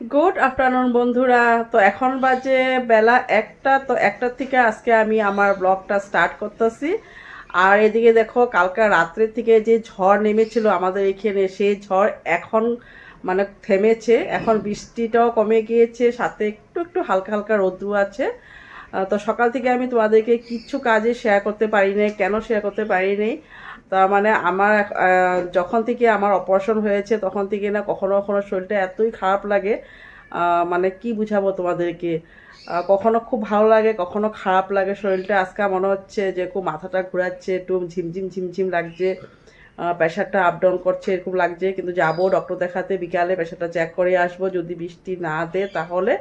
Good afternoon বন্ধুরা। তো এখন বাজে বেলা একটা, তো একটার থেকে আজকে আমি আমার ব্লগটা স্টার্ট করতেছি। আর এদিকে দেখো, কালকে রাত্রের থেকে যে ঝড় নেমেছিল আমাদের এখানে, সেই ঝড় এখন মানে থেমেছে। এখন বৃষ্টিটাও কমে গিয়েছে, সাথে একটু একটু হালকা হালকা রোদ্রু আছে। তো সকাল থেকে আমি তোমাদেরকে কিচ্ছু কাজে শেয়ার করতে পারি নাই, কেন শেয়ার করতে পারি নাই? তার মানে আমার যখন থেকে আমার অপারেশন হয়েছে, তখন থেকে না কখনো কখনো শরীরটা এতই খারাপ লাগে মানে কি বুঝাবো তোমাদেরকে? কখনো খুব ভালো লাগে, কখনো খারাপ লাগে শরীরটা। আজকে মনে হচ্ছে যে খুব মাথাটা ঘোরাচ্ছে, একটু ঝিমঝিম ঝিমঝিম লাগছে প্রেশারটা আপ ডাউন করছে, এরকম লাগছে। কিন্তু যাব ডক্টর দেখাতে, বিকালে প্রেশারটা চেক করে আসব। যদি বৃষ্টি না দেয় তাহলে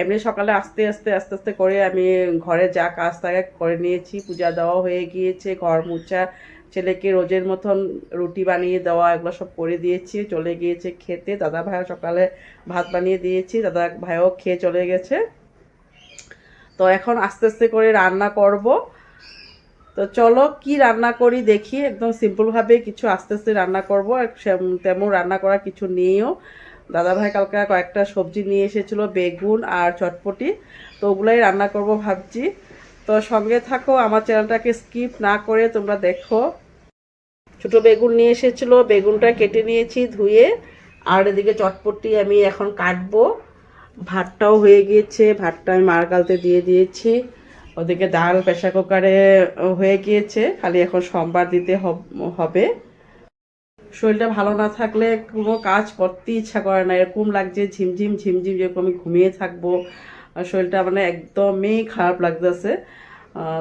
এমনি সকালে আস্তে আস্তে আস্তে আস্তে করে আমি ঘরে যা কাজ থাকে করে নিয়েছি। পূজা দেওয়া হয়ে গিয়েছে, ঘর মুছা ছেলেকে রোজের মতন রুটি বানিয়ে দেওয়া, এগুলো সব করে দিয়েছি। চলে গিয়েছে খেতে। দাদা ভাইও সকালে ভাত বানিয়ে দিয়েছি। দাদা ভাইও খেয়ে চলে গেছে। তো এখন আস্তে আস্তে করে রান্না করব। তো চলো কি রান্না করি দেখি। একদম সিম্পলভাবে কিছু আস্তে আস্তে রান্না করব। তেমন রান্না করা কিছু নেইও। দাদা ভাই কালকে কয়েকটা সবজি নিয়ে এসেছিল, বেগুন আর চটপটি। তো ওগুলাই রান্না করব ভাবছি। তো সঙ্গে থাকো, আমার চ্যানেলটাকে স্কিপ না করে তোমরা দেখো। ছোট বেগুন নিয়ে এসেছিল, বেগুনটা কেটে নিয়েছি ধুয়ে, আর এদিকে চটপটি আমি এখন কাটবো। ভাতটাও হয়ে গিয়েছে, ভাতটা আমি মার গালতে দিয়ে দিয়েছি। ওদিকে ডাল প্রেশার কুকারে হয়ে গিয়েছে, খালি এখন সোমবার দিতে হবে শরীরটা ভালো না থাকলে কোনো কাজ করতে ইচ্ছা করে না, এরকম লাগছে ঝিমঝিম ঝিমঝিম, যেরকম আমি ঘুমিয়ে থাকব। শরীরটা মানে একদমই খারাপ লাগতেছে।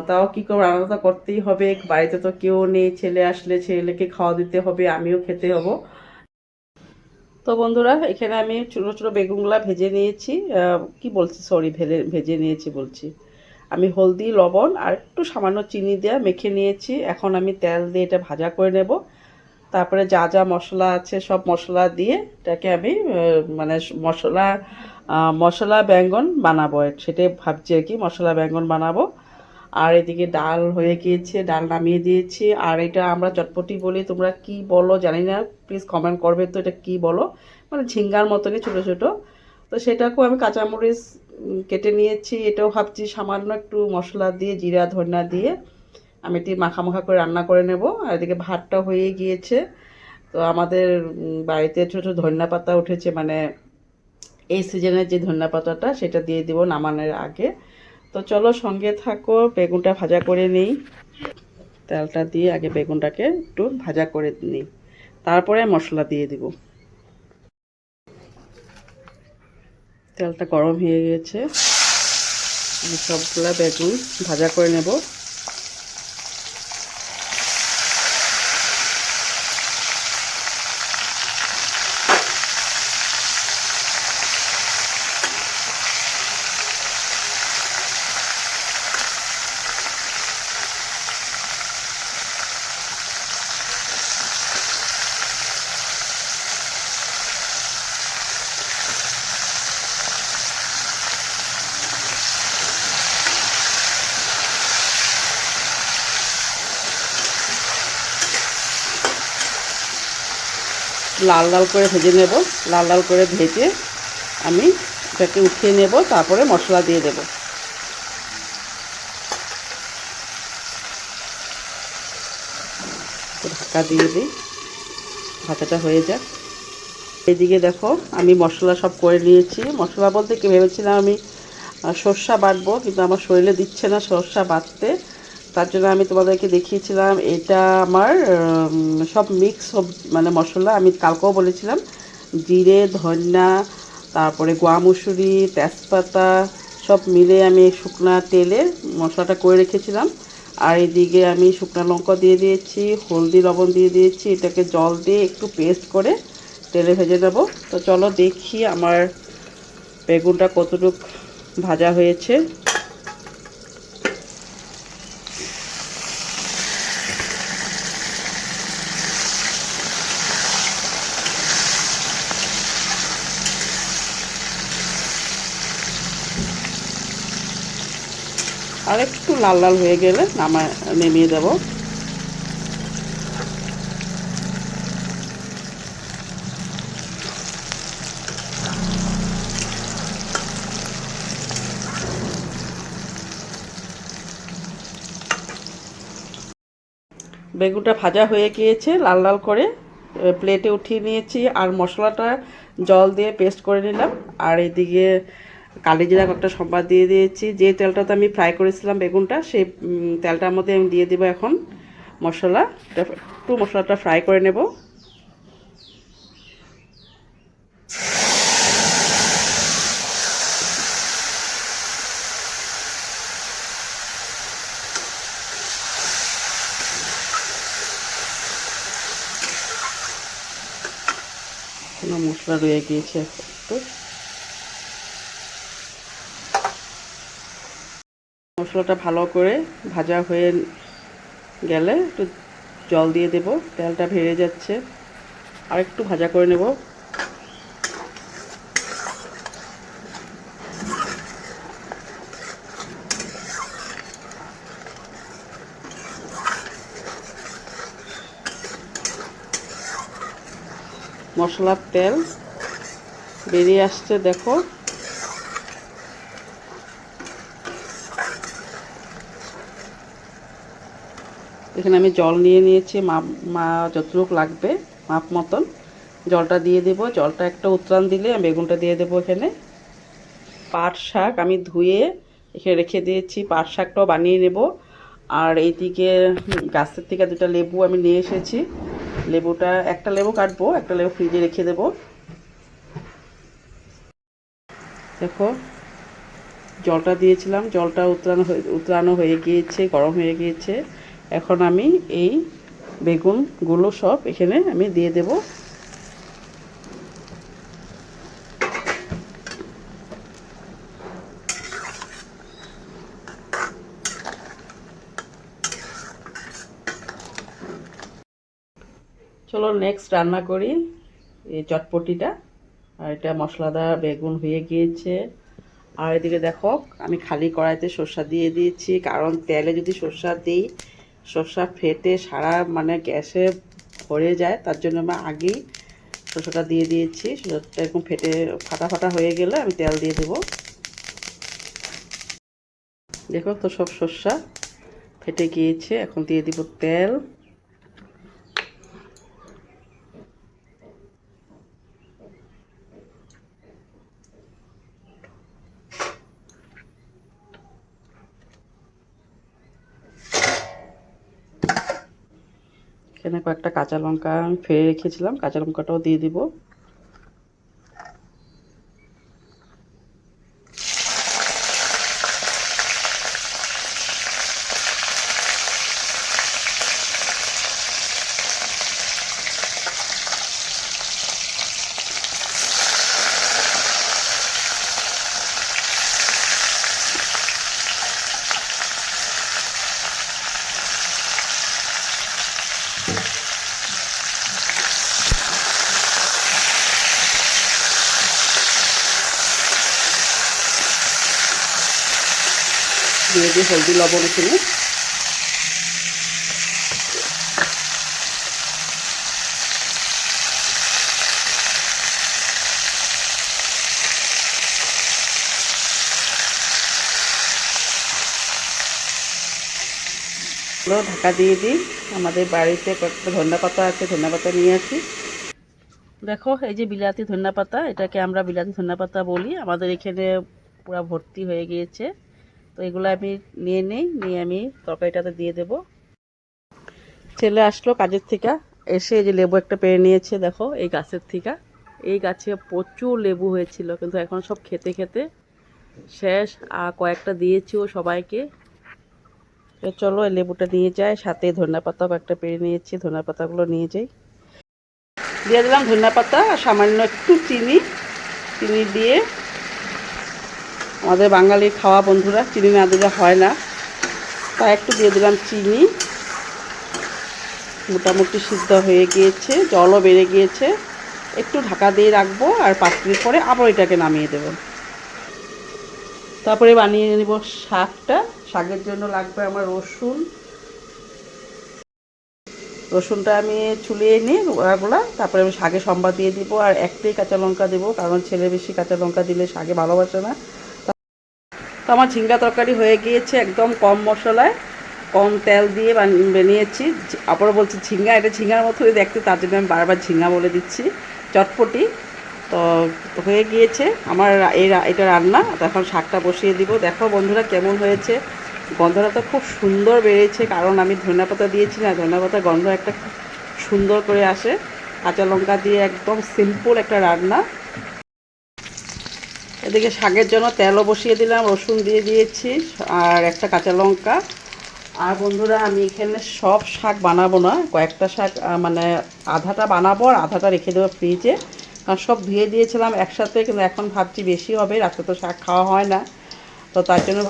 তাও কি করব রান্না তো করতেই হবে। বাড়িতে তো কেউ নেই, ছেলে আসলে ছেলেকে খাওয়া দিতে হবে, আমিও খেতে হব। তো বন্ধুরা, এখানে আমি ছোটো ছোটো বেগুনগুলা ভেজে নিয়েছি। কি বলছি? সরি ভেজে ভেজে নিয়েছি বলছি। আমি হলদি, লবণ আর একটু সামান্য চিনি দিয়ে মেখে নিয়েছি। এখন আমি তেল দিয়ে এটা ভাজা করে নেব। তারপরে যা যা মশলা আছে, সব মশলা দিয়ে এটাকে আমি মানে মশলা মশলা ব্যঙ্গন বানাবো। সেটাই ভাবছি আর কি, মশলা ব্যঙ্গন বানাবো। আর এদিকে ডাল হয়ে গিয়েছে, ডাল নামিয়ে দিয়েছি। আর এটা আমরা চটপটি বলি, তোমরা কি বলো জানি না প্লিজ কমেন্ট করবে তো এটা কি বলো। মানে ঝিঙ্গার মতনই ছোটো ছোটো। তো সেটাকেও আমি কাঁচামরিচ কেটে নিয়েছি। এটাও ভাবছি সামান্য একটু মশলা দিয়ে, জিরা, ধনিয়া দিয়ে আমি এটি মাখা মাখা করে রান্না করে নেব। আর এদিকে ভাতটা হয়ে গিয়েছে। তো আমাদের বাড়িতে ছোটো ছোটো ধনিয়া পাতা উঠেছে মানে এই সিজনের যে ধনিয়া পাতাটা, সেটা দিয়ে দিব নামানোর আগে। তো চলো সঙ্গে থাকো, বেগুনটা ভাজা করে নিই। তেলটা দিয়ে আগে বেগুনটাকে একটু ভাজা করে নিই। তারপরে মশলা দিয়ে দিব। তেলটা গরম হয়ে গেছে। সবগুলা বেগুন ভাজা করে নেব। লাল লাল করে ভেজে নেব। লাল লাল করে ভেজে আমি এটাকে উঠিয়ে নেব, তারপরে মশলা দিয়ে দেব। ঢাকা দিয়ে দিই। ভাজাটা হয়ে যাক। এদিকে দেখো, আমি মশলা সব করে নিয়েছি। মশলা বলতে কি ভেবেছিলাম আমি সর্ষা বাটবো, কিন্তু আমার শরীরে দিচ্ছে না সর্ষা বাটতে। তার জন্য আমি তোমাদেরকে দেখিয়েছিলাম, এটা আমার সব মিক্স সব মানে মশলা আমি কালকেও বলেছিলাম। জিরে, ধনিয়া, তারপরে গোয়া মুসুরি, তেজপাতা, সব মিলে আমি শুকনা তেলে মশলাটা করে রেখেছিলাম। আর এদিকে আমি শুকনা লঙ্কা দিয়ে দিয়েছি, হলদি, লবণ দিয়ে দিয়েছি, এটাকে জল দিয়ে একটু পেস্ট করে তেলে ভেজে নেব। তো চলো দেখি আমার বেগুনটা কতটুক ভাজা হয়েছে। আর একটু লাল লাল হয়ে গেলে নামা, নেমিয়ে দেব। বেগুনটা ভাজা হয়ে গিয়েছে, লাল লাল করে। প্লেটে উঠিয়ে নিয়েছি, আর মশলাটা জল দিয়ে পেস্ট করে নিলাম। আর এদিকে কালি জিরা কয়েকটা সম্বাদ দিয়ে দিয়েছি। যে তেলটাতে আমি ফ্রাই করেছিলাম বেগুনটা, সেই তেলটার মধ্যে আমি দিয়ে দেবো এখন মশলা। একটু মশলাটা ফ্রাই করে নেব। মশলা রয়ে গিয়েছে একটু। মশলাটা ভালো করে ভাজা হয়ে গেলে একটু জল দিয়ে দেব। তেলটা ভেড়ে যাচ্ছে। আর একটু ভাজা করে নেব। মশলার তেল বেরিয়ে আসছে, দেখো। এখানে আমি জল নিয়ে নিয়েছি মাপ মা যতটুকু লাগবে, মাপ মতন। জলটা দিয়ে দেব, জলটা একটা উত্রান দিলে আমি বেগুনটা দিয়ে দেবো এখানে। পাট শাক আমি ধুয়ে এখানে রেখে দিয়েছি, পাট শাকটাও বানিয়ে নেব। আর এইদিকে গাছের থেকে দুটো লেবু আমি নিয়ে এসেছি। লেবুটা, একটা লেবু কাটবো, একটা লেবু ফ্রিজে রেখে দেবো। দেখো, জলটা দিয়েছিলাম, জলটা উতরানো হয়ে উতরানো হয়ে গিয়েছে, গরম হয়ে গিয়েছে। এখন আমি এই বেগুনগুলো সব এখানে আমি দিয়ে দেব। চলো নেক্সট রান্না করি, এই চটপটিটা। আর এটা মশলাদার বেগুন হয়ে গিয়েছে। আর এদিকে দেখো, আমি খালি কড়াইতে সর্ষা দিয়ে দিয়েছি, কারণ তেলে যদি সর্ষা দিই সর্ষা ফেটে সারা মানে গ্যাসে ভরে যায়, তার জন্য আমি আগেই শসাটা দিয়ে দিয়েছি। শসাটা এরকম ফেটে, ফাটা ফাটা হয়ে গেলে আমি তেল দিয়ে দেবো। দেখো তো সব সর্ষা ফেটে গিয়েছে, এখন দিয়ে দিব তেল এখানে কয়েকটা কাঁচা লঙ্কা ফেলে রেখেছিলাম কাঁচা লঙ্কাটাও দিয়ে দিব। দিয়ে দিই হলদি, লবণ এখানে ঢাকা দিয়ে দিই। আমাদের বাড়িতে কয়েকটা ধন্যা পাতা আছে, ধন্যা পাতা নিয়ে আসি। দেখো, এই যে বিলাতি ধন্যা পাতা, এটাকে আমরা বিলাতি ধন্যা পাতা বলি। আমাদের এখানে পুরা ভর্তি হয়ে গিয়েছে। তো এগুলো আমি নিয়ে নিই, নিয়ে আমি তরকারিটাতে দিয়ে দেব। ছেলে আসলো কাজের থেকে। এসে যে লেবু একটা পেরে নিয়েছে, দেখো, এই গাছের থেকে। এই গাছে প্রচুর লেবু হয়েছিল, কিন্তু এখন সব খেতে খেতে শেষ। আর কয়েকটা দিয়েছিও সবাইকে। তো চলো, এই লেবুটা নিয়ে যাই। সাথে ধনিয়া পাতাও একটা পেরে নিয়েছি, ধনিয়া পাতাগুলো নিয়ে যাই। দিয়ে দিলাম ধনিয়া পাতা, সামান্য একটু চিনি। চিনি দিয়ে আমাদের বাঙালির খাওয়া বন্ধুরা, চিনি না দিলে হয় না। তাই একটু দিয়ে দিলাম চিনি। মোটামুটি সিদ্ধ হয়ে গিয়েছে, জলও বেড়ে গিয়েছে। একটু ঢাকা দিয়ে রাখব আর পাঁচ মিনিট পরে আবার এটাকে নামিয়ে দেবো। তারপরে বানিয়ে নেব শাকটা। শাকের জন্য লাগবে আমার রসুন। রসুনটা আমি ছুলিয়ে নিই গোড়াগুলা, তারপরে আমি শাকে সম্বাদ দিয়ে দিব। আর একটাই কাঁচা লঙ্কা দেবো, কারণ ছেলে বেশি কাঁচা লঙ্কা দিলে শাকে ভালোবাসে না। তো আমার ঝিঙ্গা তরকারি হয়ে গিয়েছে একদম কম মশলায়, কম তেল দিয়ে বান- বানিয়েছি। আবার বলছি ঝিঙ্গা, এটা ঝিঙ্গার মতোই দেখতে, তার জন্য আমি বারবার ঝিঙ্গা বলে দিচ্ছি। চটপটি। তো হয়ে গিয়েছে আমার এই এটা রান্না। এখন শাকটা বসিয়ে দিব। দেখো বন্ধুরা কেমন হয়েছে। গন্ধটা তো খুব সুন্দর বেরিয়েছে কারণ আমি ধনিয়া পাতা দিয়েছি না, ধনিয়া পাতার গন্ধ একটা সুন্দর করে আসে। কাঁচা লঙ্কা দিয়ে একদম সিম্পল একটা রান্না। এদিকে শাকের জন্য তেলও বসিয়ে দিলাম, রসুন দিয়ে দিয়েছি, আর একটা কাঁচা লঙ্কা। আর বন্ধুরা, আমি এখানে সব শাক বানাবো না, কয়েকটা শাক মানে আধাটা বানাবো আর আধাটা রেখে দেবো ফ্রিজে। কারণ সব ধুয়ে দিয়েছিলাম একসাথে, কিন্তু এখন ভাবছি বেশি হবে, রাতে তো শাক খাওয়া হয় না। তো তার জন্য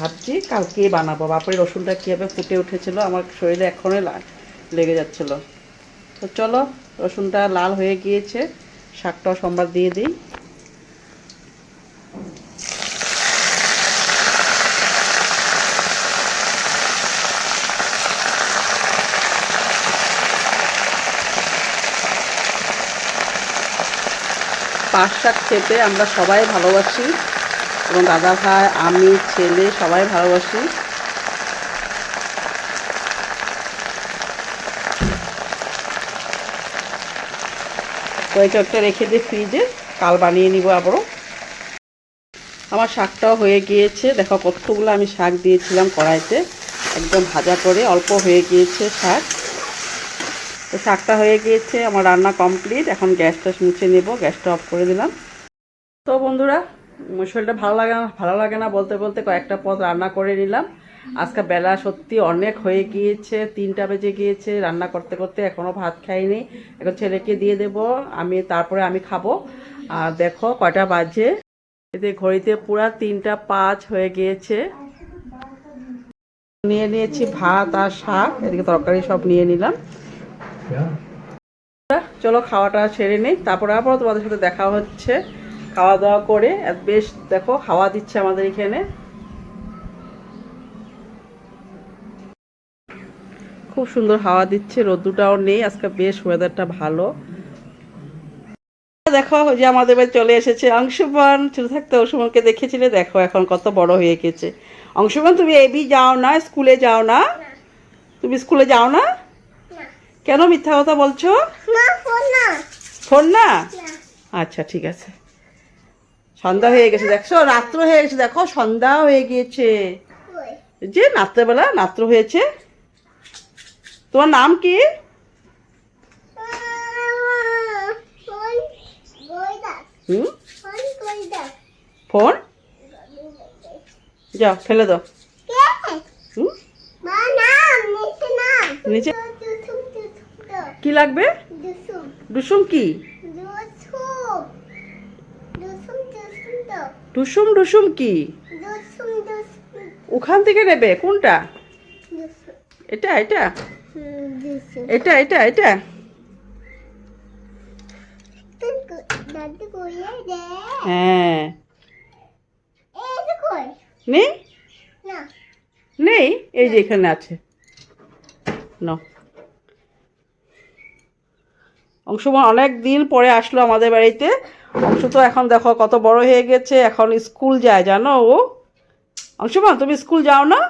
ভাবছি কালকেই বানাবো। বাপরে, রসুনটা কীভাবে ফুটে উঠেছিল, আমার শরীরে এখনই লেগে যাচ্ছিল। তো চলো, রসুনটা লাল হয়ে গিয়েছে, শাকটাও সোমবার দিয়ে দিই। পাট শাক খেতে আমরা সবাই ভালোবাসি এবং দাদা ভাই, আমি, ছেলে সবাই ভালোবাসি। এই রেখে দিয়ে ফ্রিজে কাল বানিয়ে নিব আবারও। আমার শাকটাও হয়ে গিয়েছে। দেখো কতগুলো আমি শাক দিয়েছিলাম কড়াইতে। একদম ভাজা করে অল্প হয়ে গিয়েছে শাক। তো শাকটা হয়ে গিয়েছে, আমার রান্না কমপ্লিট এখন গ্যাসটা মুছে নেব গ্যাসটা অফ করে দিলাম। তো বন্ধুরা, শরীরটা ভালো লাগে না, ভালো লাগে না বলতে বলতে কয়েকটা পদ রান্না করে নিলাম। আজকে বেলা সত্যি অনেক হয়ে গিয়েছে, তিনটা বেজে গিয়েছে, রান্না করতে করতে এখনও ভাত খাইনি। এখন ছেলেকে দিয়ে দেব, আমি তারপরে আমি খাব। আর দেখো কয়টা বাজে। এতে ঘড়িতে পুরা তিনটা পাঁচ হয়ে গিয়েছে। নিয়ে নিয়েছি ভাত আর শাক, এদিকে তরকারি সব নিয়ে নিলাম। চলো খাওয়াটা সেরে নেই। তারপরে আবার তোমাদের সাথে দেখা হচ্ছে। খাওয়া দাওয়া করে বেশ, দেখো খাওয়া দিচ্ছে আমাদের এখানে। খুব সুন্দর হাওয়া দিচ্ছে রোদ্দুটাও নেই, আজকে বেশ ওয়েদারটা ভালো। দেখো যে আমাদের বাড়ি চলে এসেছে অংশুমান। ছোট থাকতে অংশুমানকে দেখেছিলে, দেখো এখন কত বড় হয়ে গেছে। অংশুমান, তুমি এবি যাও না, স্কুলে যাও না? তুমি স্কুলে যাও না? কেন মিথ্যা কথা বলছো? ফোন না। আচ্ছা ঠিক আছে। সন্ধ্যা হয়ে গেছে দেখছ? রাত্র হয়ে গেছে দেখো? সন্ধ্যা হয়ে গিয়েছে। যে রাত্রেবেলা রাত্র হয়েছে। তোমার নাম কি? ফোন হুম? ফোন যাও ফেলে দাও। হুম? নিচে না নিচে দুসুম দুসুম কি লাগবে? দুসুম। ডুসুম কি? দুসুম। দুসুম দুসুম ডুসুম ডুসুম কি? ওখান থেকে নেবে কোনটা? এটা এটা? এটা এটা এটা? হ্যাঁ। নেই? নেই? এই যে এখানে আছে। নাও। অংশমান অনেক দিন পরে আসলো আমাদের বাড়িতে। অংশ তো এখন দেখো কত বড় হয়ে গেছে এখন স্কুল যায় জানো ও? অংশমান তুমি স্কুল যাও না?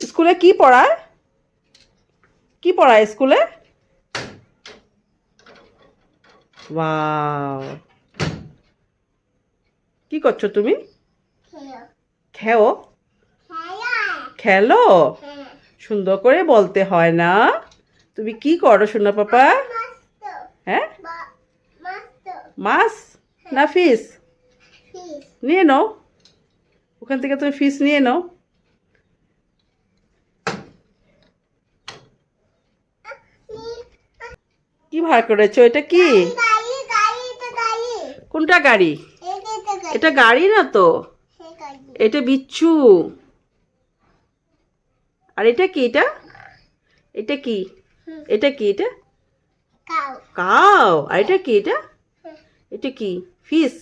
স্কুলে কি পড়ায়? কি পড়ায় স্কুলে? কি করছ তুমি? খেও। খেলো? হ্যাঁ। সুন্দর করে বলতে হয় না। তুমি কি করো সোনা পাপা? হ্যাঁ মাছ না ফিস নিয়ে নাও ওখান থেকে তুমি ফিস নিয়ে নাও কি ভাড় করেছ এটা কি কোনটা গাড়ি এটা গাড়ি না তো এটা বিচ্ছু আর এটা কি এটা এটা কি এটা কি এটা কাও আর এটা কি এটা? এটা কি? ফিস?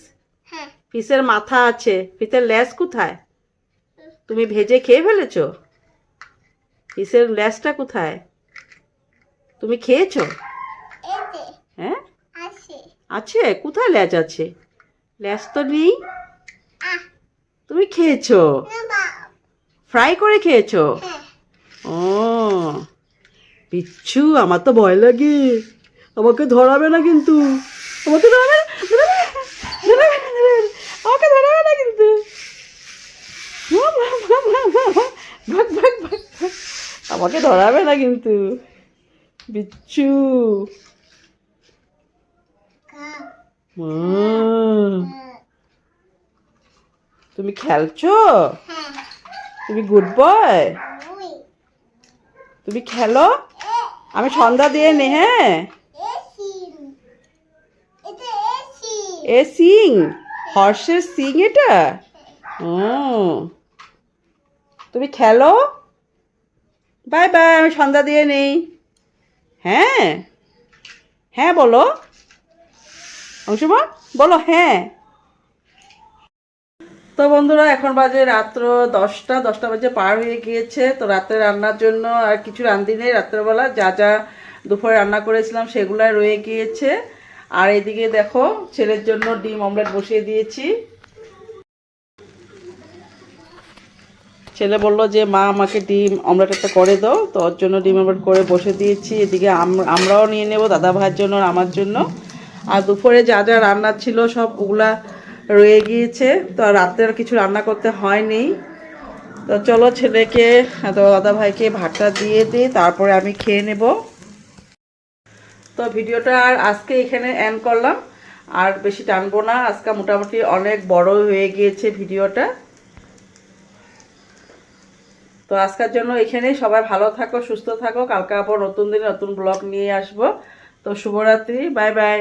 হ্যাঁ। ফিসের মাথা আছে। ফিসের ল্যাস কোথায়? তুমি ভেজে খেয়ে ফেলেছো? ফিসের ল্যাসটা কোথায়? তুমি খেয়েছো? হ্যাঁ? আছে। কোথায় ল্যাজ আছে? ল্যাস তো নেই। তুমি খেয়েছো? ফ্রাই করে খেয়েছো? হ্যাঁ। ও পিচ্ছু আমার তো ভয় লাগে। আমাকে ধরাবে না কিন্তু। আমাকে ধরাবে। আমাকে ধরাবে না কিন্তু। আমাকে ধরাবে না কিন্তু। বিচ্ছু। তুমি খেলছো? হ্যাঁ তুমি গুড বয় তুমি খেলো? আমি সন্ধ্যা দিয়ে নে হ্যাঁ এসি এটা এসি এ সিং, হর্ষের সিং এটা? ও। তুমি খেলো? বাই বাই, আমি সন্ধ্যা দিয়ে নেই। হ্যাঁ? হ্যাঁ বলো। অংশুমান বলো হ্যাঁ। তো বন্ধুরা, এখন বাজে রাত্র দশটা দশটা বাজে পার হয়ে গিয়েছে। তো রাত্রে রান্নার জন্য আর কিছু রান্ধি নেই রাত্রেবেলা। যা যা দুপুরে রান্না করেছিলাম সেগুলাই রয়ে গিয়েছে। আর এদিকে দেখো, ছেলের জন্য ডিম অমলেট বসিয়ে দিয়েছি। ছেলে বলল যে, মা, আমাকে ডিম অমলেট একটা করে দাও। তো ওর জন্য ডিম অমলেট করে বসে দিয়েছি। এদিকে আম- আমরাও নিয়ে নেব দাদা ভাইয়ের জন্য আর আমার জন্য। আর দুপুরে যা যা রান্না ছিল সব ওগুলা রয়ে গিয়েছে। তো আর রাত্রে আর কিছু রান্না করতে হয়নি। তো চলো ছেলেকে, তো দাদা ভাইকে ভাতটা দিয়ে দিই, তারপরে আমি খেয়ে নেব। তো ভিডিওটা আর আজকে এখানে এন্ড করলাম। আর বেশি টানবো না, আজকে মোটামুটি অনেক বড় হয়ে গিয়েছে ভিডিওটা। তো আজকের জন্য এখানেই সবাই ভালো থাকো, সুস্থ থাকো। কালকে আবার নতুন দিনে নতুন ব্লগ নিয়ে আসব। তো শুভরাত্রি বাই বাই